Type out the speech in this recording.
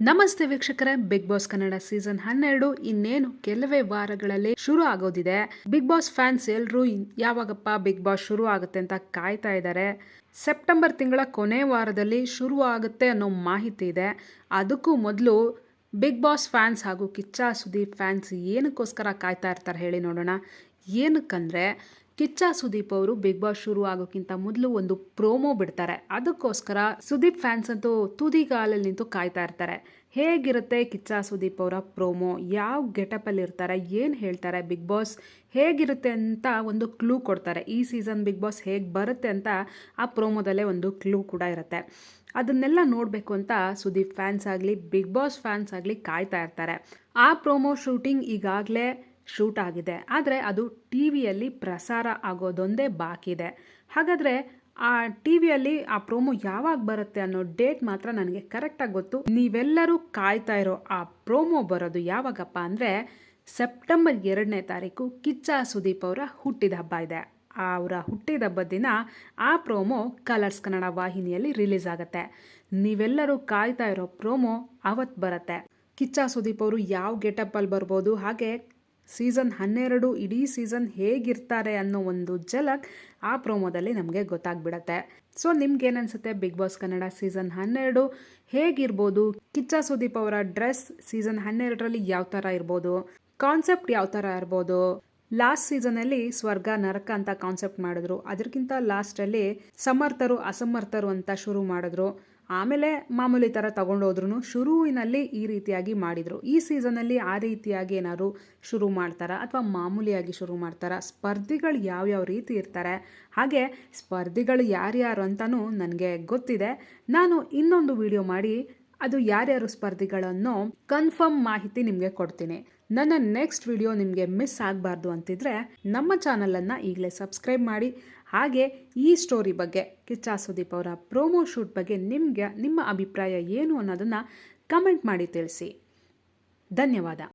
ನಮಸ್ತೆ ವೀಕ್ಷಕರೇ big Boss Kannada season ಹನ್ನೆರಡು. ಇನ್ನೇನು ಕೆಲವೇ ವಾರಗಳಲ್ಲಿ ಶುರು ಆಗೋದಿದೆ. ಬಿಗ್ ಬಾಸ್ ಫ್ಯಾನ್ಸ್ ಎಲ್ಲರೂ ಯಾವಾಗಪ್ಪ ಬಿಗ್ ಬಾಸ್ ಶುರು ಆಗುತ್ತೆ ಅಂತ ಕಾಯ್ತಾ ಇದ್ದಾರೆ. ಸೆಪ್ಟೆಂಬರ್ ತಿಂಗಳ ಕೊನೆ ವಾರದಲ್ಲಿ ಶುರು ಆಗುತ್ತೆ ಅನ್ನೋ ಮಾಹಿತಿ ಇದೆ. ಅದಕ್ಕೂ ಮೊದಲು ಬಿಗ್ ಬಾಸ್ ಫ್ಯಾನ್ಸ್ ಹಾಗೂ ಕಿಚ್ಚ ಸುದೀಪ್ ಫ್ಯಾನ್ಸ್ ಏನಕ್ಕೋಸ್ಕರ ಕಾಯ್ತಾ ಇರ್ತಾರೆ ಹೇಳಿ ನೋಡೋಣ. ಏನಕ್ಕಂದರೆ ಕಿಚ್ಚ ಸುದೀಪ್ ಅವರು ಬಿಗ್ ಬಾಸ್ ಶುರು ಆಗೋಕ್ಕಿಂತ ಮೊದಲು ಒಂದು ಪ್ರೋಮೋ ಬಿಡ್ತಾರೆ. ಅದಕ್ಕೋಸ್ಕರ ಸುದೀಪ್ ಫ್ಯಾನ್ಸ್ ಅಂತೂ ತುದಿಗಾಲಲ್ಲಿ ನಿಂತು ಕಾಯ್ತಾ ಇರ್ತಾರೆ. ಹೇಗಿರುತ್ತೆ ಕಿಚ್ಚ ಸುದೀಪ್ ಅವರ ಪ್ರೋಮೋ? ಯಾವ ಗೆಟಪಲ್ಲಿ ಇರ್ತಾರೆ? ಏನು ಹೇಳ್ತಾರೆ ಬಿಗ್ ಬಾಸ್? ಹೇಗಿರುತ್ತೆ ಅಂತ ಒಂದು ಕ್ಲೂ ಕೊಡ್ತಾರೆ. ಈ ಸೀಸನ್ ಬಿಗ್ ಬಾಸ್ ಹೇಗೆ ಬರುತ್ತೆ ಅಂತ ಆ ಪ್ರೋಮೋದಲ್ಲೇ ಒಂದು ಕ್ಲೂ ಕೂಡ ಇರುತ್ತೆ. ಅದನ್ನೆಲ್ಲ ನೋಡಬೇಕು ಅಂತ ಸುದೀಪ್ ಫ್ಯಾನ್ಸ್ ಆಗಲಿ, ಬಿಗ್ ಬಾಸ್ ಫ್ಯಾನ್ಸ್ ಆಗಲಿ ಕಾಯ್ತಾ ಇರ್ತಾರೆ. ಆ ಪ್ರೋಮೋ ಶೂಟಿಂಗ್ ಈಗಾಗಲೇ ಶೂಟ್ ಆಗಿದೆ. ಆದರೆ ಅದು ಟಿ ವಿಯಲ್ಲಿ ಪ್ರಸಾರ ಆಗೋದೊಂದೇ ಬಾಕಿ ಇದೆ. ಹಾಗಾದರೆ ಆ ಟಿ ವಿಯಲ್ಲಿ ಆ ಪ್ರೋಮೋ ಯಾವಾಗ ಬರುತ್ತೆ ಅನ್ನೋ ಡೇಟ್ ಮಾತ್ರ ನನಗೆ ಕರೆಕ್ಟಾಗಿ ಗೊತ್ತು. ನೀವೆಲ್ಲರೂ ಕಾಯ್ತಾ ಇರೋ ಆ ಪ್ರೋಮೋ ಬರೋದು ಯಾವಾಗಪ್ಪ ಅಂದರೆ ಸೆಪ್ಟೆಂಬರ್ ಎರಡನೇ ತಾರೀಕು ಕಿಚ್ಚ ಸುದೀಪ್ ಅವರ ಹುಟ್ಟಿದ ಹಬ್ಬ ಇದೆ. ಅವರ ಹುಟ್ಟಿದ ಹಬ್ಬದ ದಿನ ಆ ಪ್ರೋಮೋ ಕಲರ್ಸ್ ಕನ್ನಡ ವಾಹಿನಿಯಲ್ಲಿ ರಿಲೀಸ್ ಆಗುತ್ತೆ. ನೀವೆಲ್ಲರೂ ಕಾಯ್ತಾ ಇರೋ ಪ್ರೋಮೋ ಅವತ್ತು ಬರುತ್ತೆ. ಕಿಚ್ಚ ಸುದೀಪ್ ಅವರು ಯಾವ ಗೆಟಪ್ಪಲ್ಲಿ ಬರ್ಬೋದು, ಹಾಗೆ ಸೀಸನ್ ಹನ್ನೆರಡು ಇಡೀ ಸೀಸನ್ ಹೇಗಿರ್ತಾರೆ ಅನ್ನೋ ಒಂದು ಝಲಕ್ ಆ ಪ್ರೋಮೋದಲ್ಲಿ ನಮಗೆ ಗೊತ್ತಾಗ್ಬಿಡತ್ತೆ. ಸೊ, ನಿಮ್ಗೇನನ್ಸುತ್ತೆ ಬಿಗ್ ಬಾಸ್ ಕನ್ನಡ ಸೀಸನ್ ಹನ್ನೆರಡು? ಹೇಗಿರ್ಬೋದು? ಕಿಚ್ಚ ಸುದೀಪ್ ಅವರ ಡ್ರೆಸ್ ಸೀಸನ್ ಹನ್ನೆರಡರಲ್ಲಿ ಯಾವ ಥರ ಇರ್ಬೋದು? ಕಾನ್ಸೆಪ್ಟ್ ಯಾವ ಥರ ಇರ್ಬೋದು? ಲಾಸ್ಟ್ ಸೀಸನಲ್ಲಿ ಸ್ವರ್ಗ, ನರಕ ಅಂತ ಕಾನ್ಸೆಪ್ಟ್ ಮಾಡಿದ್ರು. ಅದಕ್ಕಿಂತ ಲಾಸ್ಟಲ್ಲಿ ಸಮರ್ಥರು, ಅಸಮರ್ಥರು ಅಂತ ಶುರು ಮಾಡಿದ್ರು. ಆಮೇಲೆ ಮಾಮೂಲಿ ಥರ ತಗೊಂಡೋದ್ರು ಶುರುವಿನಲ್ಲಿ ಈ ರೀತಿಯಾಗಿ ಮಾಡಿದರು. ಈ ಸೀಸನಲ್ಲಿ ಆ ರೀತಿಯಾಗಿ ಏನಾದ್ರು ಶುರು ಮಾಡ್ತಾರಾ ಅಥವಾ ಮಾಮೂಲಿಯಾಗಿ ಶುರು ಮಾಡ್ತಾರಾ? ಸ್ಪರ್ಧಿಗಳು ಯಾವ್ಯಾವ ರೀತಿ ಇರ್ತಾರೆ? ಹಾಗೆ ಸ್ಪರ್ಧಿಗಳು ಯಾರ್ಯಾರು ಅಂತಲೂ ನನಗೆ ಗೊತ್ತಿದೆ. ನಾನು ಇನ್ನೊಂದು ವಿಡಿಯೋ ಮಾಡಿ ಅದು ಯಾರ್ಯಾರು ಸ್ಪರ್ಧಿಗಳನ್ನು ಕನ್ಫರ್ಮ್ ಮಾಹಿತಿ ನಿಮಗೆ ಕೊಡ್ತೀನಿ. ನನ್ನ ನೆಕ್ಸ್ಟ್ ವಿಡಿಯೋ ನಿಮಗೆ ಮಿಸ್ ಆಗಬಾರ್ದು ಅಂತಿದ್ರೆ ನಮ್ಮ ಚಾನಲನ್ನು ಈಗಲೇ ಸಬ್ಸ್ಕ್ರೈಬ್ ಮಾಡಿ. ಹಾಗೆ ಈ ಸ್ಟೋರಿ ಬಗ್ಗೆ ಕಿಚ್ಚ ಸುದೀಪ್ ಅವರ ಪ್ರೋಮೋ ಶೂಟ್ ಬಗ್ಗೆ ನಿಮಗೆ, ನಿಮ್ಮ ಅಭಿಪ್ರಾಯ ಏನು ಅನ್ನೋದನ್ನು ಕಮೆಂಟ್ ಮಾಡಿ ತಿಳಿಸಿ. ಧನ್ಯವಾದ.